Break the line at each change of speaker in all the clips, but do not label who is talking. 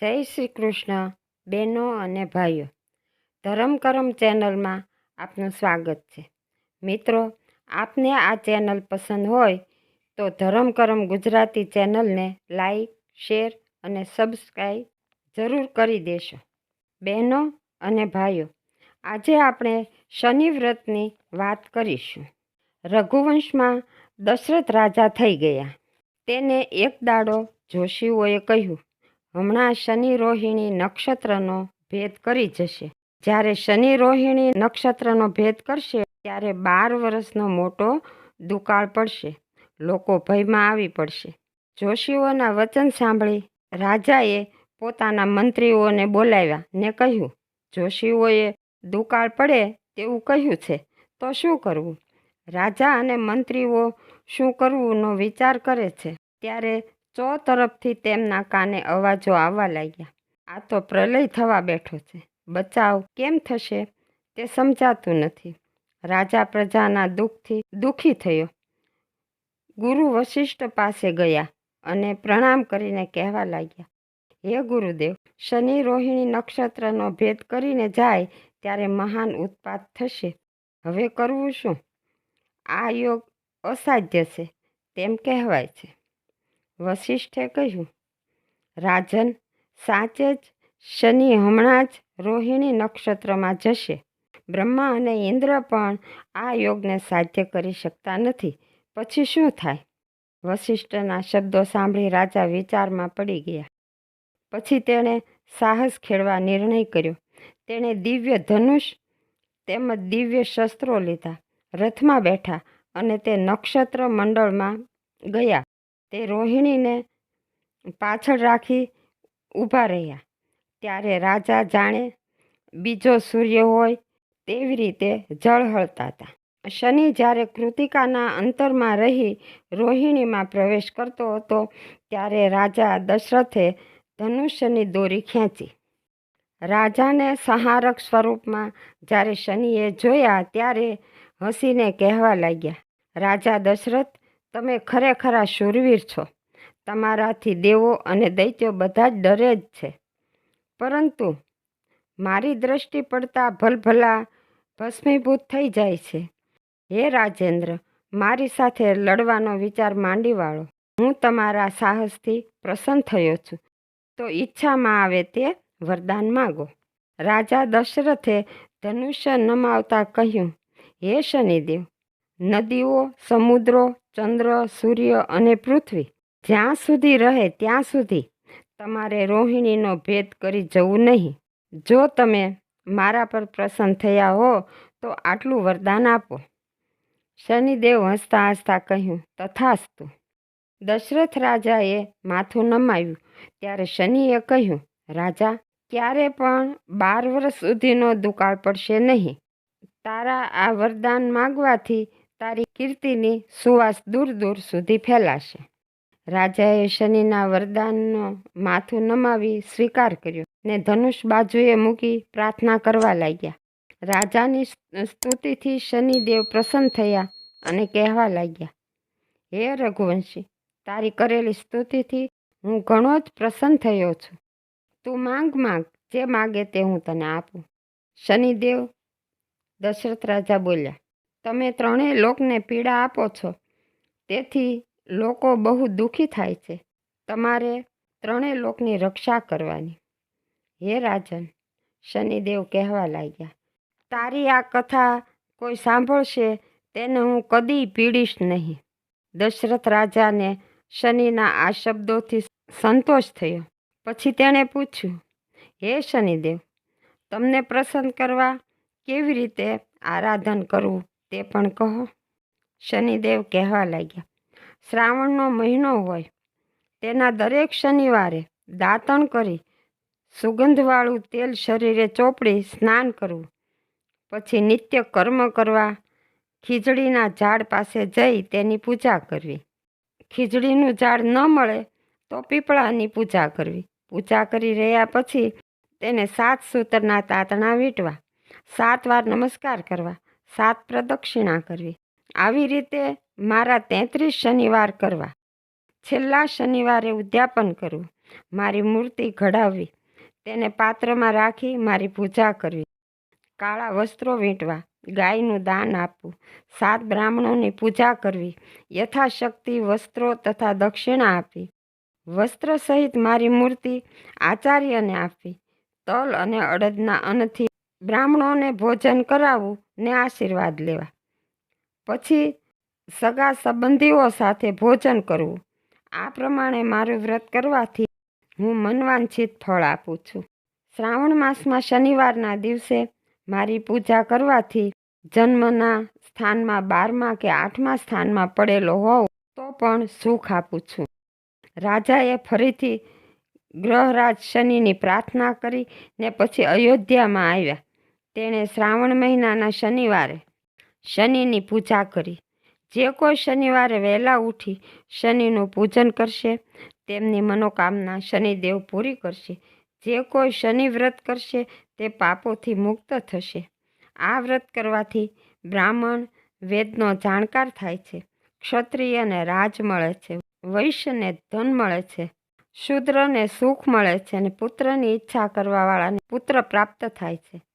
જય શ્રી કૃષ્ણ, બહેનો અને ભાઈઓ. ધરમ કરમ ચેનલમાં આપનું સ્વાગત છે. મિત્રો, આપને આ ચેનલ પસંદ હોય તો ધરમ કરમ ગુજરાતી ચેનલને લાઈક, શેર અને સબસ્ક્રાઈબ જરૂર કરી દેશો. બહેનો અને ભાઈઓ, આજે આપણે શનિ વ્રતની વાત કરીશું. રઘુવંશમાં દશરથ રાજા થઈ ગયા. તેને એક દાડો જોશીઓએ કહ્યું હમણાં શનિ રોહિણી નક્ષત્રનો ભેદ કરી જશે. જ્યારે શનિ રોહિણી નક્ષત્રનો ભેદ કરશે, ત્યારે બાર વર્ષનો મોટો દુકાળ પડશે. લોકો ભયમાં આવી પડશે. જોશીઓના વચન સાંભળી રાજાએ પોતાના મંત્રીઓને બોલાવ્યા ને કહ્યું, જોશીઓએ દુકાળ પડે તેવું કહ્યું છે, તો શું કરવું? રાજા અને મંત્રીઓ શું કરવુંનો વિચાર કરે છે? ત્યારે ચો તરફથી તેમના કાને અવાજો આવવા લાગ્યા. આ તો પ્રલય થવા બેઠો છે. બચાવ કેમ થશે તે સમજાતું નથી. રાજા પ્રજાના દુઃખથી દુઃખી થયો. ગુરુ વશિષ્ઠ પાસે ગયા અને પ્રણામ કરીને કહેવા લાગ્યા, હે ગુરુદેવ, શનિ રોહિણી નક્ષત્રનો ભેદ કરીને જાય ત્યારે મહાન ઉત્પાત થશે. હવે કરવું શું? આ યોગ અસાધ્ય છે. તેમ કહેવાય છે. વશિષ્ઠે કહ્યું, રાજન, સાચે જ શનિ હમણાં જ રોહિણી નક્ષત્રમાં જશે. બ્રહ્મા અને ઇન્દ્ર પણ આ યોગને સાધ્ય કરી શકતા નથી. પછી શું થાય? વશિષ્ઠના શબ્દો સાંભળી રાજા વિચારમાં પડી ગયા. પછી તેણે સાહસ ખેડવા નિર્ણય કર્યો. તેણે દિવ્ય ધનુષ તેમજ દિવ્ય શસ્ત્રો લીધા. રથમાં બેઠા અને તે નક્ષત્ર મંડળમાં ગયા. તે રોહિણીને પાછળ રાખી ઊભા રહ્યા. ત્યારે રાજા જાણે બીજો સૂર્ય હોય તેવી રીતે ઝળહળતા હતા. શનિ જ્યારે કૃતિકાના અંતરમાં રહી રોહિણીમાં પ્રવેશ કરતો હતો, ત્યારે રાજા દશરથે ધનુષ્યની દોરી ખેંચી. રાજાને સહારક સ્વરૂપમાં જ્યારે શનિએ જોયા, ત્યારે હસીને કહેવા લાગ્યા, રાજા દશરથ તમે ખરેખરા શૂરવીર છો. તમારાથી દેવો અને દૈત્યો બધા જ ડરે જ છે. પરંતુ મારી દ્રષ્ટિ પડતા ભલભલા ભસ્મીભૂત થઈ જાય છે. હે રાજેન્દ્ર, મારી સાથે લડવાનો વિચાર માંડી વાળો હું તમારા સાહસથી પ્રસન્ન થયો છું. તો ઈચ્છામાં આવે તે વરદાન માગો. રાજા દશરથે ધનુષ્ય નમાવતા કહ્યું, હે શનિદેવ નદીઓ, સમુદ્રો, ચંદ્ર, સૂર્ય અને પૃથ્વી જ્યાં સુધી રહે ત્યાં સુધી તમારે રોહિણીનો ભેદ કરી જવું નહીં. જો તમે મારા પર પ્રસન્ન થયા હો, તો આટલું વરદાન આપો. શનિદેવ હસતા હસતા કહ્યું, તથાસ્તુ. દશરથ રાજાએ માથું નમાવ્યું. ત્યારે શનિએ કહ્યું, રાજા, ક્યારે પણ બાર વર્ષ સુધીનો દુકાળ પડશે નહીં. તારા આ વરદાન માગવાથી તારી કીર્તિની સુવાસ દૂર દૂર સુધી ફેલાશે. રાજાએ શનિના વરદાનનો માથું નમાવી સ્વીકાર કર્યો ને ધનુષ બાજુએ મૂકી પ્રાર્થના કરવા લાગ્યા. રાજાની સ્તુતિથી શનિદેવ પ્રસન્ન થયા અને કહેવા લાગ્યા, હે રઘુવંશી, તારી કરેલી સ્તુતિથી હું ઘણો જ પ્રસન્ન થયો છું. તું માંગ માંગ, જે માગે તે હું તને આપું. શનિદેવ દશરથ રાજા બોલ્યા તમે ત્રણેય લોકને પીડા આપો છો. તેથી લોકો બહુ દુઃખી થાય છે. તમારે ત્રણેય લોકની રક્ષા કરવાની. હે રાજન, શનિદેવ કહેવા લાગ્યા. તારી આ કથા કોઈ સાંભળશે તેને હું કદી પીડીશ નહીં. દશરથ રાજાને શનિના આ શબ્દોથી સંતોષ થયો. પછી તેણે પૂછ્યું, હે શનિદેવ, તમને પ્રસન્ન કરવા કેવી રીતે આરાધન કરવું? તે પણ કહો. શનિદેવ કહેવા લાગ્યા. શ્રાવણનો મહિનો હોય. તેના દરેક શનિવારે દાંતણ કરી સુગંધવાળું તેલ શરીરે ચોપડી સ્નાન કરવું. પછી નિત્ય કર્મ કરવા ખીજડીના ઝાડ પાસે જઈ તેની પૂજા કરવી. ખીજડીનું ઝાડ ન મળે તો પીપળાની પૂજા કરવી. પૂજા કરી રહ્યા પછી તેને સાત સૂતરના તાતણા વીંટવા, સાત વાર નમસ્કાર કરવા સાત પ્રદક્ષિણા કરવી. આવી રીતે મારા તેત્રીસ શનિવાર કરવા. છેલ્લા શનિવારે ઉદ્યાપન કરવું. મારી મૂર્તિ ઘડાવવી. તેને પાત્રમાં રાખી મારી પૂજા કરવી. કાળા વસ્ત્રો વીંટવા. ગાયનું દાન આપવું. સાત બ્રાહ્મણોની પૂજા કરવી. યથાશક્તિ વસ્ત્રો તથા દક્ષિણા આપવી. વસ્ત્ર સહિત મારી મૂર્તિ આચાર્યને આપવી. તલ અને અડદના અન્નથી બ્રાહ્મણોને ભોજન કરાવવું ને આશીર્વાદ લેવા. પછી સગા સંબંધીઓ સાથે ભોજન કરવું. આ પ્રમાણે મારું વ્રત કરવાથી હું મનવાંછિત ફળ આપું છું. શ્રાવણ માસમાં શનિવારના દિવસે મારી પૂજા કરવાથી જન્મના સ્થાનમાં બારમા કે આઠમા સ્થાનમાં પડેલો હોઉં તો પણ સુખ આપું છું. રાજાએ ફરીથી ગ્રહરાજ શનિની પ્રાર્થના કરી ને પછી અયોધ્યામાં આવ્યા. તેણે શ્રાવણ મહિનાના શનિવારે શનિની પૂજા કરી. જે કોઈ શનિવારે વહેલા ઉઠી શનિનું પૂજન કરશે, તેમની મનોકામના શનિદેવ પૂરી કરશે. જે કોઈ શનિ વ્રત કરશે, તે પાપોથી મુક્ત થશે. આ વ્રત કરવાથી બ્રાહ્મણ વેદનો જાણકાર થાય છે. ક્ષત્રિયને રાજ મળે છે. વૈશ્યને ધન મળે છે. શૂદ્રને સુખ મળે છે અને પુત્રની ઈચ્છા કરવાવાળાને પુત્ર પ્રાપ્ત થાય છે.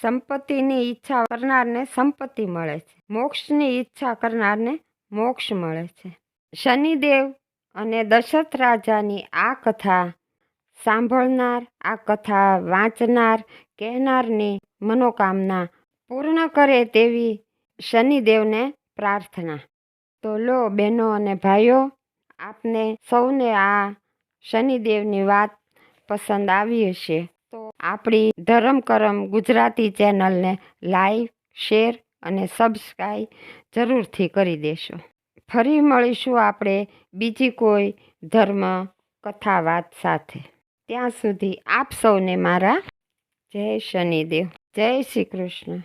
સંપત્તિની ઈચ્છા કરનારને સંપત્તિ મળે છે. મોક્ષની ઈચ્છા કરનારને મોક્ષ મળે છે. શનિદેવ અને દશરથ રાજાની આ કથા સાંભળનાર, આ કથા વાંચનાર, કહેનારની મનોકામના પૂર્ણ કરે તેવી શનિદેવને પ્રાર્થના. તો લો બહેનો અને ભાઈઓ, આપને સૌને આ શનિદેવની વાત પસંદ આવી હશે. આપણી ધરમ કરમ ગુજરાતી ચેનલને લાઈક, શેર અને સબસ્ક્રાઈબ જરૂરથી કરી દેશો. ફરી મળીશું આપણે બીજી કોઈ ધર્મ કથા વાત સાથે. ત્યાં સુધી આપ સૌને મારા જય શનિદેવ. જય શ્રી કૃષ્ણ.